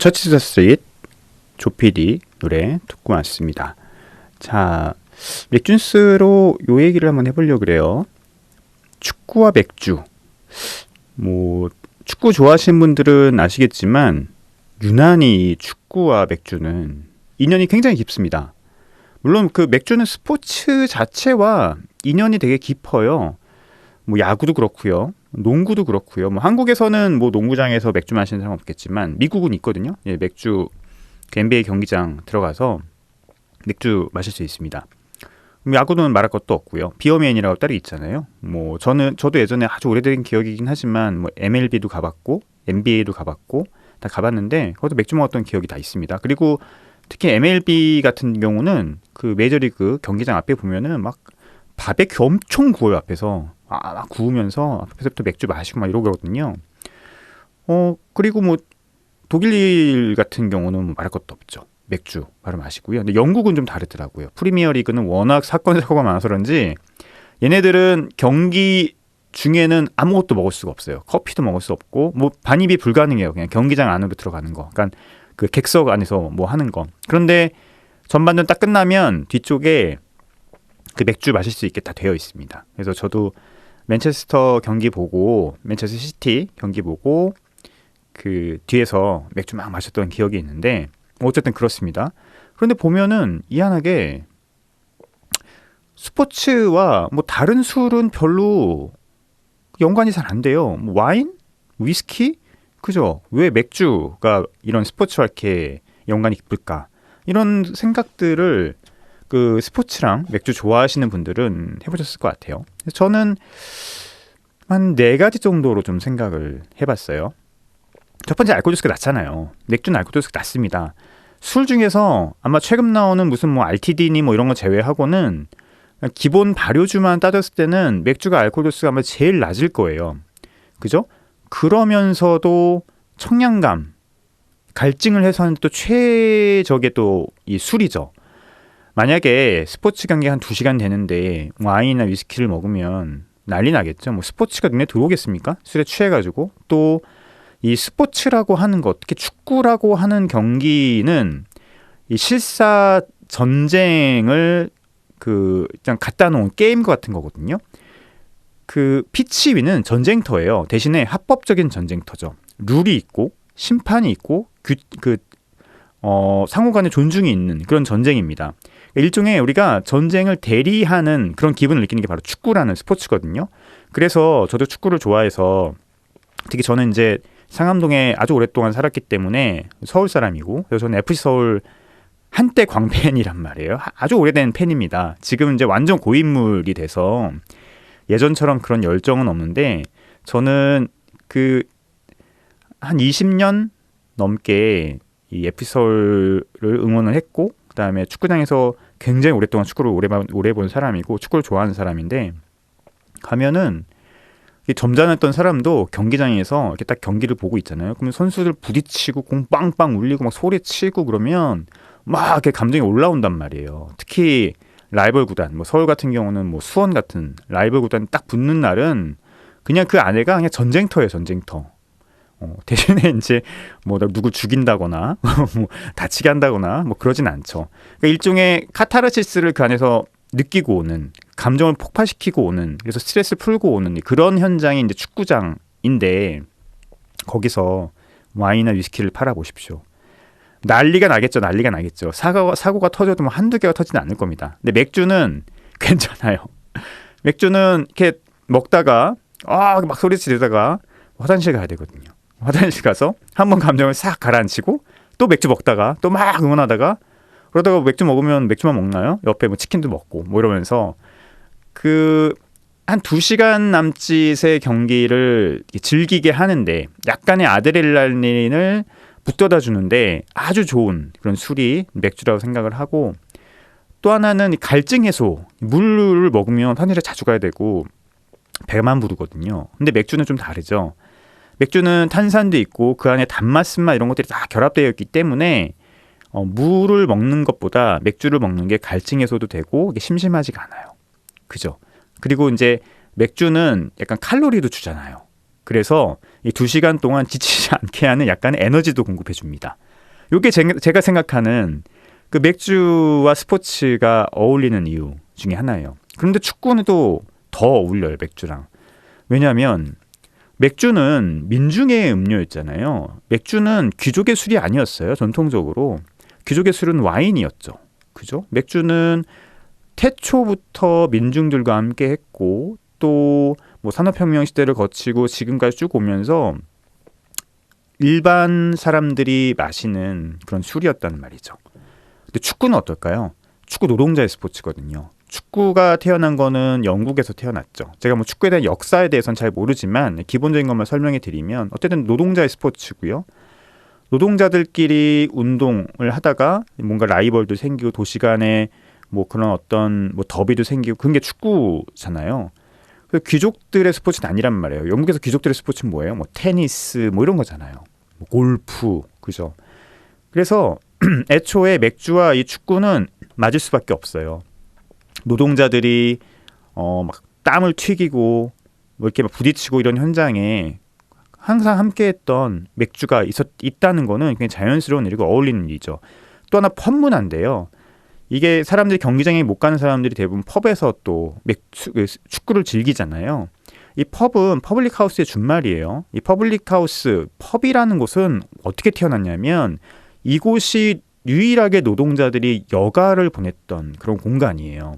처치스 스트릿 조피디 노래 듣고 왔습니다. 자, 맥준스로 요 얘기를 한번 해보려고 그래요. 축구와 맥주. 뭐, 축구 좋아하시는 분들은 아시겠지만, 유난히 축구와 맥주는 인연이 굉장히 깊습니다. 물론 그 맥주는 스포츠 자체와 인연이 되게 깊어요. 뭐 야구도 그렇고요. 농구도 그렇고요. 뭐 한국에서는 뭐 농구장에서 맥주 마시는 사람 없겠지만 미국은 있거든요. 예, 맥주 그 NBA 경기장 들어가서 맥주 마실 수 있습니다. 야구는 말할 것도 없고요. 비어맨이라고 따로 있잖아요. 뭐 저는 저도 예전에 아주 오래된 기억이긴 하지만 뭐 MLB도 가봤고 NBA도 가봤고 다 가봤는데 거기서 맥주 먹었던 기억이 다 있습니다. 그리고 특히 MLB 같은 경우는 그 메이저리그 경기장 앞에 보면은 막 바베큐 엄청 구워요 앞에서 아, 막 구우면서 앞에서부터 맥주 마시고 막 이러거든요. 어 그리고 뭐 독일 같은 경우는 뭐 말할 것도 없죠. 맥주 바로 마시고요. 근데 영국은 좀 다르더라고요. 프리미어 리그는 워낙 사건 사고가 많아서 그런지 얘네들은 경기 중에는 아무것도 먹을 수가 없어요. 커피도 먹을 수 없고 뭐 반입이 불가능해요. 그냥 경기장 안으로 들어가는 거. 그러니까 그 객석 안에서 뭐 하는 거. 그런데 전반전 딱 끝나면 뒤쪽에 그 맥주 마실 수 있게 다 되어 있습니다. 그래서 저도 맨체스터 경기 보고 맨체스터 시티 경기 보고 그 뒤에서 맥주 막 마셨던 기억이 있는데 어쨌든 그렇습니다. 그런데 보면은 이한하게 스포츠와 뭐 다른 술은 별로 연관이 잘 안 돼요. 뭐 와인, 위스키, 그죠? 왜 맥주가 이런 스포츠와 이렇게 연관이 깊을까? 이런 생각들을 그 스포츠랑 맥주 좋아하시는 분들은 해보셨을 것 같아요. 저는 한 네 가지 정도로 좀 생각을 해봤어요. 첫 번째 알코올 도수가 낮잖아요. 맥주는 알코올 도수가 낮습니다. 술 중에서 아마 최근 나오는 무슨 뭐 RTD니 뭐 이런 거 제외하고는 기본 발효주만 따졌을 때는 맥주가 알코올 도수가 아마 제일 낮을 거예요. 그죠? 그러면서도 청량감, 갈증을 해소하는 또 최적의 또 이 술이죠. 만약에 스포츠 경기 한 두시간 되는데 와인이나 위스키를 먹으면 난리 나겠죠. 뭐 스포츠가 눈에 들어오겠습니까? 술에 취해가지고 또 이 스포츠라고 하는 것, 특히 축구라고 하는 경기는 이 실사 전쟁을 그 그냥 갖다 놓은 게임 같은 거거든요. 그 피치 위는 전쟁터예요. 대신에 합법적인 전쟁터죠. 룰이 있고 심판이 있고 그, 그 어, 상호간에 존중이 있는 그런 전쟁입니다. 일종의 우리가 전쟁을 대리하는 그런 기분을 느끼는 게 바로 축구라는 스포츠거든요. 그래서 저도 축구를 좋아해서 특히 저는 이제 상암동에 아주 오랫동안 살았기 때문에 서울 사람이고 그래서 저는 FC 서울 한때 광팬이란 말이에요. 아주 오래된 팬입니다. 지금 이제 완전 고인물이 돼서 예전처럼 그런 열정은 없는데 저는 그 한 20년 넘게 이 FC 서울을 응원을 했고 그다음에 축구장에서 굉장히 오랫동안 축구를 오래 오래 본 사람이고 축구를 좋아하는 사람인데 가면은 점잖았던 사람도 경기장에서 이렇게 딱 경기를 보고 있잖아요. 그러면 선수들 부딪히고 공 빵빵 울리고 막 소리치고 그러면 막 이렇게 감정이 올라온단 말이에요. 특히 라이벌 구단, 뭐 서울 같은 경우는 뭐 수원 같은 라이벌 구단 딱 붙는 날은 그냥 그 안에가 그냥 전쟁터예요, 전쟁터. 어, 대신에 이제 뭐 누구 죽인다거나 뭐 다치게 한다거나 뭐 그러진 않죠. 그러니까 일종의 카타르시스를 그 안에서 느끼고 오는 감정을 폭발시키고 오는 그래서 스트레스 풀고 오는 그런 현장이 이제 축구장인데 거기서 와인이나 위스키를 팔아 보십시오. 난리가 나겠죠. 난리가 나겠죠. 사고가, 사고가 터져도 뭐 한두 개가 터지는 않을 겁니다. 근데 맥주는 괜찮아요. 맥주는 이렇게 먹다가 아, 막 소리 지르다가 화장실 가야 되거든요. 화장실 가서 한 번 감정을 싹 가라앉히고 또 맥주 먹다가 또 막 응원하다가 그러다가 맥주 먹으면 맥주만 먹나요? 옆에 뭐 치킨도 먹고 뭐 이러면서 그 한 두시간 남짓의 경기를 즐기게 하는데 약간의 아드레날린을 북돋아 주는데 아주 좋은 그런 술이 맥주라고 생각을 하고 또 하나는 갈증 해소 물을 먹으면 화장실에 자주 가야 되고 배만 부르거든요. 근데 맥주는 좀 다르죠. 맥주는 탄산도 있고 그 안에 단맛, 쓴맛 이런 것들이 다 결합되어 있기 때문에 어, 물을 먹는 것보다 맥주를 먹는 게 갈증 해소도 되고 이게 심심하지가 않아요. 그죠? 그리고 이제 맥주는 약간 칼로리도 주잖아요. 그래서 이 두 시간 동안 지치지 않게 하는 약간의 에너지도 공급해 줍니다. 요게 제, 제가 생각하는 그 맥주와 스포츠가 어울리는 이유 중에 하나예요. 그런데 축구는 또 더 어울려요, 맥주랑. 왜냐하면 맥주는 민중의 음료였잖아요. 맥주는 귀족의 술이 아니었어요, 전통적으로. 귀족의 술은 와인이었죠. 그죠? 맥주는 태초부터 민중들과 함께 했고 또 뭐 산업혁명 시대를 거치고 지금까지 쭉 오면서 일반 사람들이 마시는 그런 술이었다는 말이죠. 근데 축구는 어떨까요? 축구 노동자의 스포츠거든요. 축구가 태어난 거는 영국에서 태어났죠. 제가 뭐 축구에 대한 역사에 대해서는 잘 모르지만 기본적인 것만 설명해 드리면 어쨌든 노동자의 스포츠고요. 노동자들끼리 운동을 하다가 뭔가 라이벌도 생기고 도시 간에 뭐 그런 어떤 뭐 더비도 생기고 그런 게 축구잖아요. 그 귀족들의 스포츠는 아니란 말이에요. 영국에서 귀족들의 스포츠는 뭐예요? 뭐 테니스 뭐 이런 거잖아요. 뭐 골프 그죠? 그래서 애초에 맥주와 이 축구는 맞을 수밖에 없어요. 노동자들이 어 막 땀을 튀기고 뭐 이렇게 막 부딪히고 이런 현장에 항상 함께했던 맥주가 있었 있다는 거는 굉장히 자연스러운 일이고 어울리는 일이죠. 또 하나 펀문한데요. 이게 사람들이 경기장에 못 가는 사람들이 대부분 펍에서 또 맥주, 그 축구를 즐기잖아요. 이 펍은 퍼블릭 하우스의 준말이에요. 이 퍼블릭 하우스 펍이라는 곳은 어떻게 태어났냐면 이곳이 유일하게 노동자들이 여가를 보냈던 그런 공간이에요.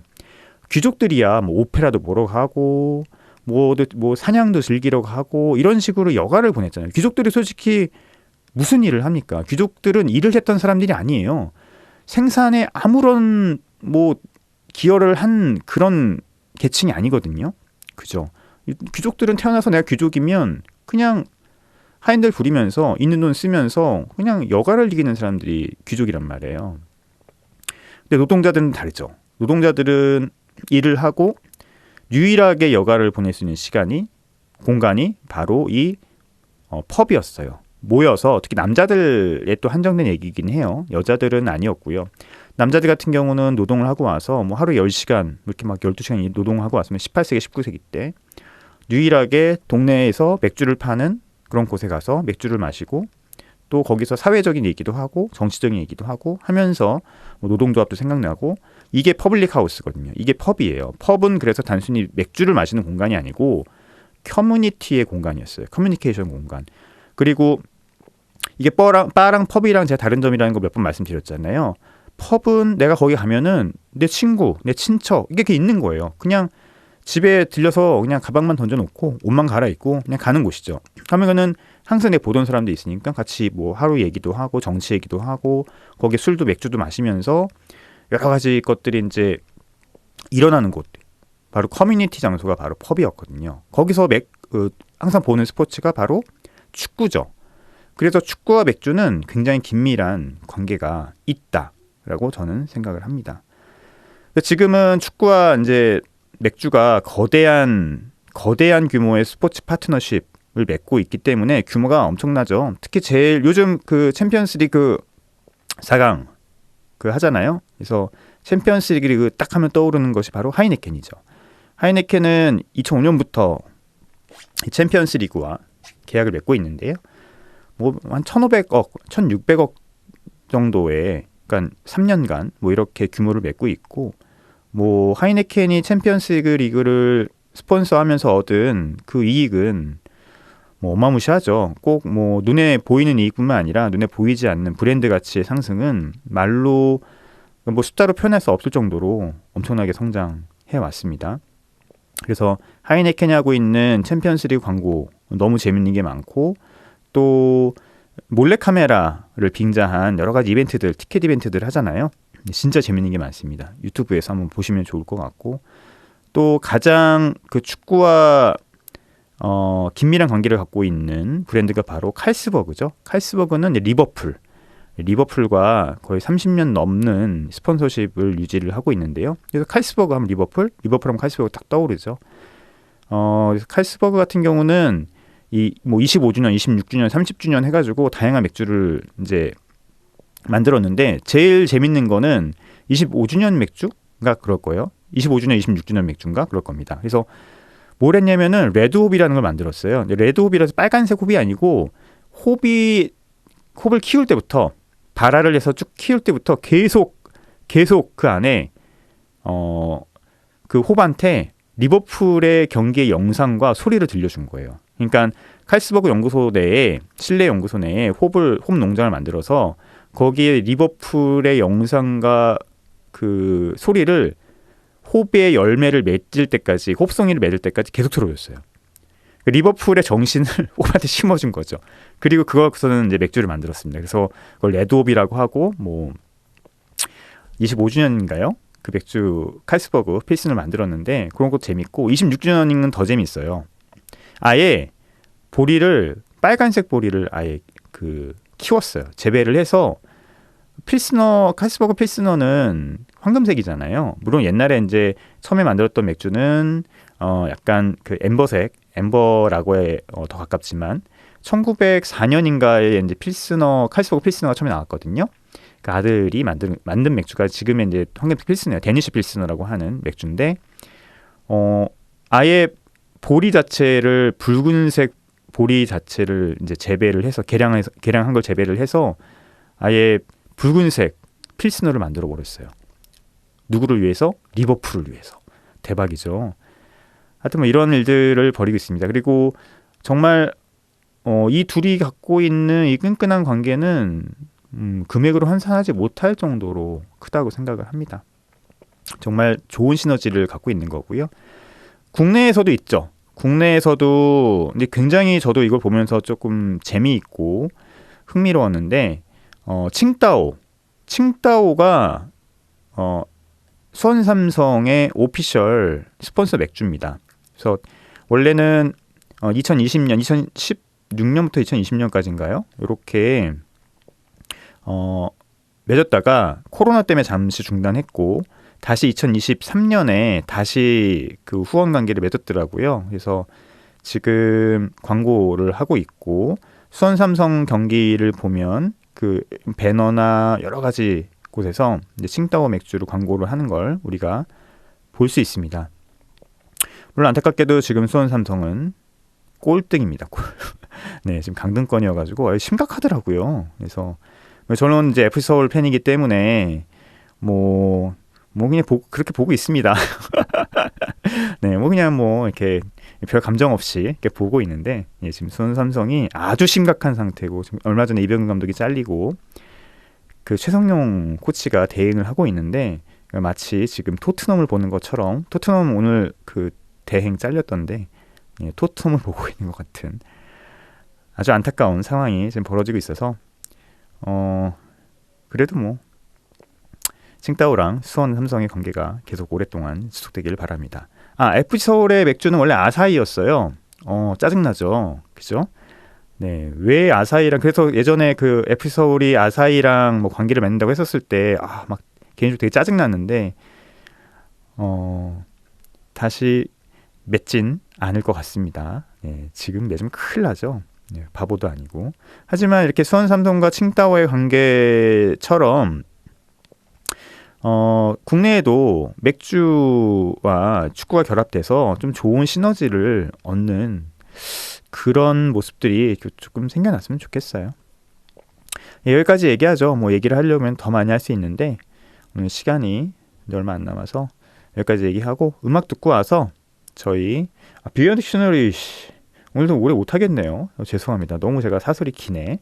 귀족들이야 뭐 오페라도 보러 가고 뭐, 뭐 사냥도 즐기러 가고 이런 식으로 여가를 보냈잖아요. 귀족들이 솔직히 무슨 일을 합니까? 귀족들은 일을 했던 사람들이 아니에요. 생산에 아무런 뭐 기여를 한 그런 계층이 아니거든요. 그죠? 귀족들은 태어나서 내가 귀족이면 그냥 하인들 부리면서 있는 돈 쓰면서 그냥 여가를 이기는 사람들이 귀족이란 말이에요. 근데 노동자들은 다르죠. 노동자들은 일을 하고 유일하게 여가를 보낼 수 있는 시간이 공간이 바로 이 어, 펍이었어요. 모여서 특히 남자들에 또 한정된 얘기긴 해요. 여자들은 아니었고요. 남자들 같은 경우는 노동을 하고 와서 뭐 하루 10시간 뭐 이렇게 막 12시간 노동하고 왔으면 18세기 19세기 때 유일하게 동네에서 맥주를 파는 그런 곳에 가서 맥주를 마시고 또 거기서 사회적인 얘기도 하고 정치적인 얘기도 하고 하면서 뭐 노동조합도 생각나고 이게 퍼블릭 하우스거든요. 이게 펍이에요. 펍은 그래서 단순히 맥주를 마시는 공간이 아니고 커뮤니티의 공간이었어요. 커뮤니케이션 공간. 그리고 이게 뻐랑, 바랑 펍이랑 제가 다른 점이라는 거 몇 번 말씀드렸잖아요. 펍은 내가 거기 가면은 내 친구, 내 친척 이게 있는 거예요. 그냥 집에 들려서 그냥 가방만 던져놓고 옷만 갈아입고 그냥 가는 곳이죠. 가면은 항상 내 보던 사람도 있으니까 같이 뭐 하루 얘기도 하고 정치 얘기도 하고 거기 술도 맥주도 마시면서 여러 가지 것들이 이제 일어나는 곳 바로 커뮤니티 장소가 바로 펍이었거든요. 거기서 맥 그, 항상 보는 스포츠가 바로 축구죠. 그래서 축구와 맥주는 굉장히 긴밀한 관계가 있다라고 저는 생각을 합니다. 지금은 축구와 이제 맥주가 거대한 거대한 규모의 스포츠 파트너십을 맺고 있기 때문에 규모가 엄청나죠. 특히 제일 요즘 그 챔피언스리그 4강 그 하잖아요. 그래서 챔피언스리그 딱 하면 떠오르는 것이 바로 하이네켄이죠. 하이네켄은 2005년부터 챔피언스리그와 계약을 맺고 있는데요. 뭐 한 1,500억, 1,600억 정도의 그러니까 3년간 뭐 이렇게 규모를 맺고 있고 뭐 하이네켄이 챔피언스리그 리그를 스폰서하면서 얻은 그 이익은 뭐 어마무시하죠. 꼭 뭐 눈에 보이는 이익뿐만 아니라 눈에 보이지 않는 브랜드 가치의 상승은 말로 뭐 숫자로 표현할 수 없을 정도로 엄청나게 성장해 왔습니다. 그래서 하이네켄이 하고 있는 챔피언스리그 광고 너무 재밌는 게 많고 또 몰래 카메라를 빙자한 여러 가지 이벤트들, 티켓 이벤트들 하잖아요. 진짜 재밌는 게 많습니다. 유튜브에서 한번 보시면 좋을 것 같고 또 가장 그 축구와 어, 긴밀한 관계를 갖고 있는 브랜드가 바로 칼스버그죠. 칼스버그는 리버풀, 리버풀과 거의 30년 넘는 스폰서십을 유지를 하고 있는데요. 그래서 칼스버그 하면 리버풀, 리버풀 하면 칼스버그 딱 떠오르죠. 어, 칼스버그 같은 경우는 이 뭐 25주년, 26주년, 30주년 해가지고 다양한 맥주를 이제 만들었는데 제일 재밌는 거는 25주년 맥주가 그럴 거예요. 25주년, 26주년 맥주인가 그럴 겁니다. 그래서 뭘 했냐면은 레드홉이라는 걸 만들었어요. 레드홉이라서 빨간색 홉이 아니고 홉이 홉을 키울 때부터 발화를 해서 쭉 키울 때부터 계속 계속 그 안에 어 그 홉한테 리버풀의 경기의 영상과 소리를 들려준 거예요. 그러니까 칼스버그 연구소 내에 실내 연구소 내에 홉을 홉 농장을 만들어서 거기에 리버풀의 영상과 그 소리를 홉의 열매를 맺을 때까지 홉송이를 맺을 때까지 계속 들어줬어요. 그 리버풀의 정신을 홉한테 심어준 거죠. 그리고 그거서는 이제 맥주를 만들었습니다. 그래서 그걸 레드홉이라고 하고 뭐 25주년인가요? 그 맥주 칼스버그 필슨을 만들었는데 그런 것도 재밌고 26주년인 더 재밌어요. 아예 보리를 빨간색 보리를 아예 그 키웠어요. 재배를 해서 필스너 칼스버그 필스너는 황금색이잖아요. 물론 옛날에 이제 처음에 만들었던 맥주는 어 약간 그 엠버색 엠버라고 해 어, 더 가깝지만 1904년인가에 이제 필스너 칼스버그 필스너가 처음에 나왔거든요. 그 아들이 만든 만든 맥주가 지금의 이제 황금색 필스너예요. 데니시 필스너라고 하는 맥주인데 어 아예 보리 자체를 붉은색 보리 자체를 이제 재배를 해서 개량해서 개량한 걸 재배를 해서 아예 붉은색 필스너를 만들어 버렸어요. 누구를 위해서? 리버풀을 위해서. 대박이죠. 하여튼 뭐 이런 일들을 벌이고 있습니다. 그리고 정말 어, 이 둘이 갖고 있는 이 끈끈한 관계는 음, 금액으로 환산하지 못할 정도로 크다고 생각을 합니다. 정말 좋은 시너지를 갖고 있는 거고요. 국내에서도 있죠. 국내에서도 근데 굉장히 저도 이걸 보면서 조금 재미있고 흥미로웠는데 어, 칭따오 칭따오가 어, 수원 삼성의 오피셜 스폰서 맥주입니다. 그래서 원래는 어, 2020년 2016년부터 2020년까지인가요? 이렇게 어, 맺었다가 코로나 때문에 잠시 중단했고 다시 2023년에 다시 그 후원 관계를 맺었더라고요. 그래서 지금 광고를 하고 있고 수원 삼성 경기를 보면 그 배너나 여러 가지 곳에서 이제 칭따오 맥주를 광고를 하는 걸 우리가 볼 수 있습니다. 물론 안타깝게도 지금 수원 삼성은 꼴등입니다. 네, 지금 강등권이어가지고 심각하더라고요. 그래서 저는 이제 FC 서울 팬이기 때문에 뭐, 뭐 그냥 보, 그렇게 보고 있습니다. 네, 뭐 그냥 뭐 이렇게 별 감정 없이 이렇게 보고 있는데 예, 지금 수원 삼성이 아주 심각한 상태고 지금 얼마 전에 이병근 감독이 잘리고 그 최성용 코치가 대행을 하고 있는데 마치 지금 토트넘을 보는 것처럼 토트넘 오늘 그 대행 잘렸던데 예, 토트넘을 보고 있는 것 같은 아주 안타까운 상황이 지금 벌어지고 있어서 어 그래도 뭐 칭따오랑 수원 삼성의 관계가 계속 오랫동안 지속되기를 바랍니다. 아 FC 서울의 맥주는 원래 아사히였어요. 어 짜증나죠, 그죠? 네, 왜 아사히랑 그래서 예전에 그 FC 서울이 아사히랑 뭐 관계를 맺는다고 했었을 때 아 막 개인적으로 되게 짜증 났는데 어 다시 맺진 않을 것 같습니다. 네, 지금 맺으면 큰일 나죠. 네, 바보도 아니고. 하지만 이렇게 수원 삼성과 칭따오의 관계처럼 어, 국내에도 맥주와 축구가 결합돼서 좀 좋은 시너지를 얻는 그런 모습들이 조금 생겨났으면 좋겠어요. 예, 여기까지 얘기하죠. 뭐 얘기를 하려면 더 많이 할 수 있는데 오늘 시간이 얼마 안 남아서 여기까지 얘기하고 음악 듣고 와서 저희 아, 뷰어 딕셔너리 오늘도 오래 못하겠네요. 어, 죄송합니다. 너무 제가 사설이 기네.